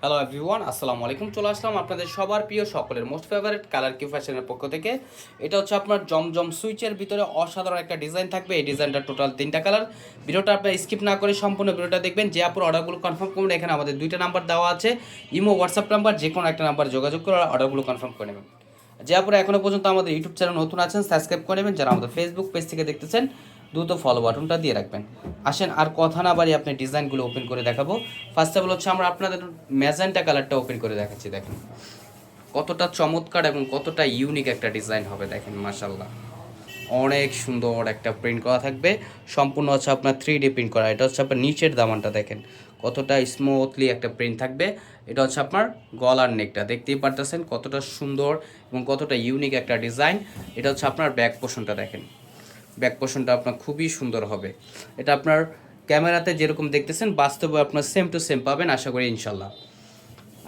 Hello everyone আসসালামু আলাইকুম। চলে আসলাম আপনাদের সবার প্রিয় সকলের মোস্ট ফেভারিট কালার কিউ ফ্যাশনের পক্ষ থেকে। এটা হচ্ছে আপনার জমজম সুইচের ভিতরে অসাধারণ একটা ডিজাইন থাকবে। এই ডিজাইনটা টোটাল তিনটা কালার ভিডিওটা আপনার স্কিপ না করে সম্পূর্ণ ভিডিওটা দেখবেন। যে আপনার অর্ডারগুলো কনফার্ম করবেন, এখানে আমাদের দুইটা নাম্বার দেওয়া আছে। ইমো হোয়াটসঅ্যাপ নাম্বার যে কোনো একটা নাম্বার যোগাযোগ করে অর্ডারগুলো কনফার্ম করে নেবেন। যে আপনারা এখনও পর্যন্ত আমাদের ইউটিউব চ্যানেল নতুন আছেন সাবস্ক্রাইব করে নেবেন। যারা আমাদের ফেসবুক পেজ থেকে দেখতেছেন দ্রুত ফলো বাটনটা দিয়ে রাখবেন। আসেন, আর কথা না বাড়ি আপনি ডিজাইনগুলো ওপেন করে দেখাবো। ফার্স্ট অফ অল হচ্ছে আমরা আপনাদের ম্যাজেন্টা কালারটা ওপেন করে দেখাচ্ছি, দেখেন। কতটা চমৎকার এবং কতটা ইউনিক একটা ডিজাইন হবে, দেখেন মাশাল্লাহ অনেক সুন্দর একটা প্রিন্ট করা থাকবে। সম্পূর্ণ হচ্ছে আপনার থ্রি ডি প্রিন্ট করা। এটা হচ্ছে আপনার নিচের দামানটা, দেখেন। কতটা স্মুথলি একটা প্রিন্ট থাকবে। এটা হচ্ছে আপনার গলার নেকটা দেখতেই পারতেছেন কতটা সুন্দর এবং কতটা ইউনিক একটা ডিজাইন এটা হচ্ছে আপনার ব্যাক পোষণটা দেখেন। ব্যাক পোষণটা আপনার খুবই সুন্দর হবে। এটা আপনার ক্যামেরাতে যেরকম দেখতেছেন, বাস্তবে আপনার সেম টু সেম পাবেন, আশা করি ইনশাল্লাহ।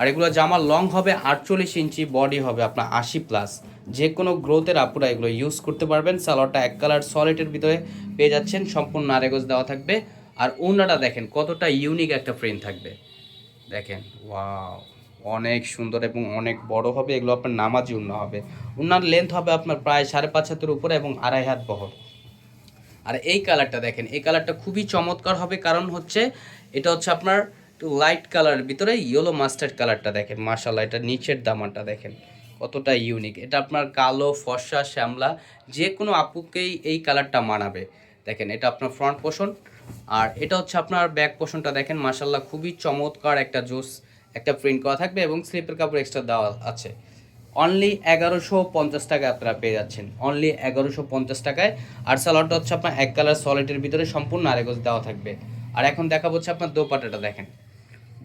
আর এগুলো জামা লং হবে, আটচল্লিশ ইঞ্চি বডি হবে আপনার আশি প্লাস যে কোনো গ্রোথের আপুরা এগুলো ইউজ করতে পারবেন। সালোয়ারটা এক কালার সলিডের ভিতরে পেয়ে যাচ্ছেন, সম্পূর্ণ আরেগজ দেওয়া থাকবে। আর ওনাটা দেখেন, কতটা ইউনিক একটা প্রিন্ট থাকবে। দেখেন ওয়াও অনেক সুন্দর এবং অনেক বড় হবে। এগুলো আপনার নামাজি উন্না হবে। উন্নার লেন্থ হবে আপনার প্রায় সাড়ে পাঁচ হাতের উপরে এবং আড়াই হাত বহর। আর এই কালারটা দেখেন, এই কালারটা খুবই চমৎকার হবে, কারণ হচ্ছে এটা হচ্ছে আপনার লাইট কালারের ভিতরে ইয়েলো মাস্টার্ড কালারটা দেখেন মার্শাল্লাহ এটা নিচের দামানটা দেখেন, কতটা ইউনিক এটা আপনার কালো, ফর্সা, শ্যামলা, যে কোনো আপুকেই এই কালারটা মানাবে। দেখেন, এটা আপনার ফ্রন্ট পোষণ আর এটা হচ্ছে আপনার ব্যাক পোষণটা দেখেন মার্শাল্লাহ খুবই চমৎকার একটা জোস, একটা প্রিন্ট করা থাকবে এবং স্লিপের কাপড় এক্সট্রা দেওয়া আছে। অনলি এগারোশো পঞ্চাশ টাকায় আপনারা পেয়ে যাচ্ছেন। অনলি এগারোশো পঞ্চাশ টাকায়। আর সালোয়ারটা হচ্ছে আপনার এক কালার সলিডের ভিতরে সম্পূর্ণ আরেগজ দেওয়া থাকবে। আর এখন দেখা হচ্ছে আপনার দোপাটাটা দেখেন।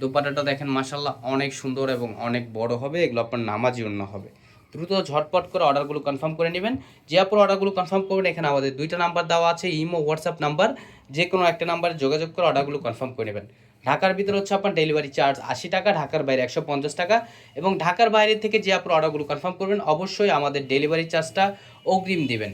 দোপাটাটা দেখেন মাসাল্লাহ অনেক সুন্দর এবং অনেক বড় হবে। এগুলো আপনার নামাজি অন্য হবে। দ্রুত ঝটপট করে অর্ডারগুলো কনফার্ম করে নেবেন। যে আপনার অর্ডারগুলো কনফার্ম করবেন, এখানে আমাদের দুইটা নাম্বার দেওয়া আছে, ইমো হোয়াটসঅ্যাপ নাম্বার যে কোনো একটা নাম্বারে যোগাযোগ করে অর্ডারগুলো কনফার্ম করে নেবেন। ঢাকার ভিতরে হচ্ছে আপনার ডেলিভারি চার্জ আশি টাকা, ঢাকার বাইরে একশো পঞ্চাশ টাকা এবং ঢাকার বাইরে থেকে যে আপনার অর্ডারগুলো কনফার্ম করবেন, অবশ্যই আমাদের ডেলিভারি চার্জটা অগ্রিম দিবেন।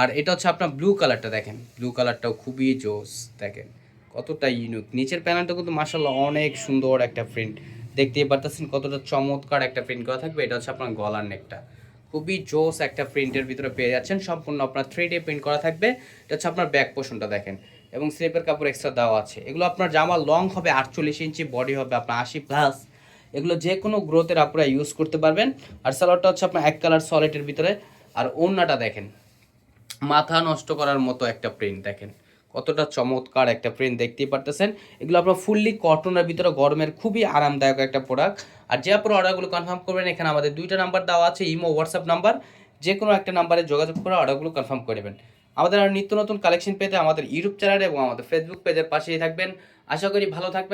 আর এটা হচ্ছে আপনার ব্লু কালারটা দেখেন। ব্লু কালারটাও খুবই জোস, দেখেন। কতটা ইউনিক নিচের প্যানেলটা কিন্তু মাসাল্লাহ অনেক সুন্দর একটা প্রিন্ট দেখতেই পারতেছেন কতটা চমৎকার একটা প্রিন্ট করা থাকবে। এটা হচ্ছে আপনার গলার নেকটা খুবই জোস একটা প্রিন্টের ভিতরে পেয়ে যাচ্ছেন। সম্পূর্ণ আপনার থ্রি ডি প্রিন্ট করা থাকবে। এটা হচ্ছে আপনার ব্যাক পোষণটা দেখেন। এবং স্লিপের কাপড় এক্সট্রা দেওয়া আছে। এগুলো আপনার জামা লং হবে, আটচল্লিশ ইঞ্চি বডি হবে আপনার আশি প্লাস এগুলো যে কোনো গ্রোথের আপনারা ইউজ করতে পারবেন। আর সালোয়ারটা হচ্ছে আপনার এক কালার সলিডের ভিতরে। আর ওড়নাটা দেখেন, মাথা নষ্ট করার মতো একটা প্রিন্ট দেখেন। কতটা চমৎকার একটা প্রিন্ট দেখতেই পারতেছেন। এগুলো আপনার ফুললি কটনের ভিতরে, গরমের খুবই আরামদায়ক একটা প্রোডাক্ট আর যে আপনার অর্ডারগুলো কনফার্ম করবেন, এখানে আমাদের দুইটা নাম্বার দেওয়া আছে, ইমো হোয়াটসঅ্যাপ নাম্বার যে কোনো একটা নাম্বারে যোগাযোগ করে অর্ডারগুলো কনফার্ম করে নেবেন। আমাদের আর নিত্য নতুন কালেকশন পেতে আমাদের ইউটিউব চ্যানেল এবং আমাদের ফেসবুক পেজের পাশেই থাকবেন। আশা করি ভালো থাকবেন।